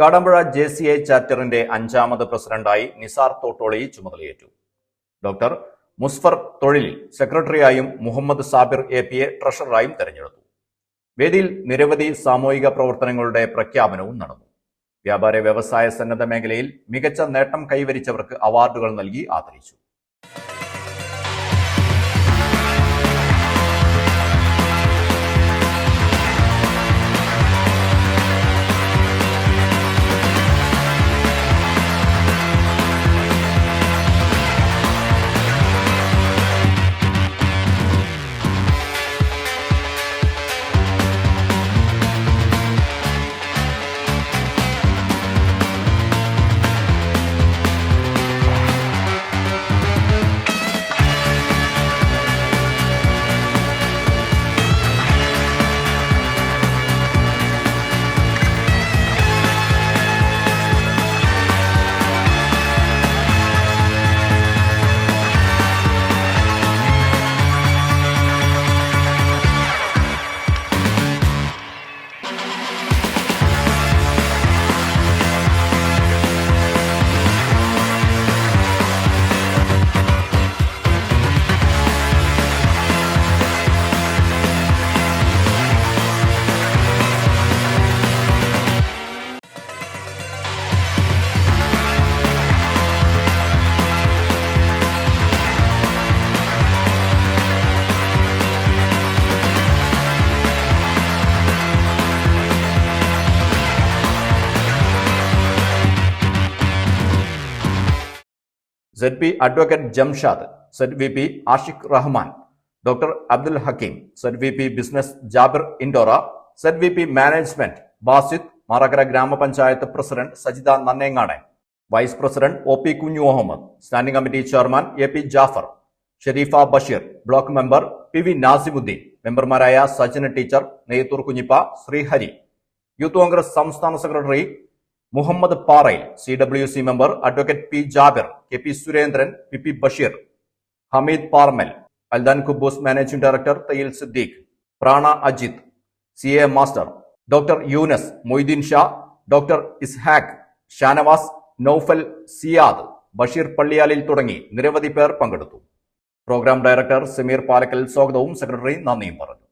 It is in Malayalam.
കാടമ്പുഴ ജെ സി ഐ ചാപ്റ്ററിന്റെ അഞ്ചാമത് പ്രസിഡന്റായി നിസാർ തോട്ടോളി ചുമതലയേറ്റു. ഡോക്ടർ മുസ്ഫർ തൊഴിലിൽ സെക്രട്ടറിയായും Muhammad Sabir A P A ട്രഷററായും തെരഞ്ഞെടുത്തു. വേദിയിൽ നിരവധി സാമൂഹിക പ്രവർത്തനങ്ങളുടെ പ്രഖ്യാപനവും നടന്നു. വ്യാപാര വ്യവസായ സന്നദ്ധ മേഖലയിൽ മികച്ച നേട്ടം കൈവരിച്ചവർക്ക് അവാർഡുകൾ നൽകി ആദരിച്ചു. Z P advocate Jamshad Z V P Ashiq Rahman doctor Abdul Hakeem Z V P business Jabir Indora Z V P management Basid Marakkara grampanchayat president Sajitha Nannengadan vice president O P Kunhu Muhammad standing committee chairman A P Jafar Sherifa Basheer block member P V Nasimuddin മെമ്പർമാരായ സജിന ടീച്ചർ നെയ്ത്തൂർ കുഞ്ഞിപ്പ ശ്രീഹരി യൂത്ത് കോൺഗ്രസ് സംസ്ഥാന secretary Muhammad Parayil C W C member advocate P Jabir K P Surendran P P Basheer Hameed Parmal Aldan Kuboos managing director Thayyil Siddique Prana Ajith C A master doctor Yunus Moideen Shah doctor Ishaq Shanavas Noufal Siyad Basheer Palliyalil തുടങ്ങി നിരവധി പേർ പങ്കെടുത്തു. പ്രോഗ്രാം ഡയറക്ടർ സമീർ പാലക്കൽ സ്വാഗതവും സെക്രട്ടറി നന്ദിയും പറഞ്ഞു.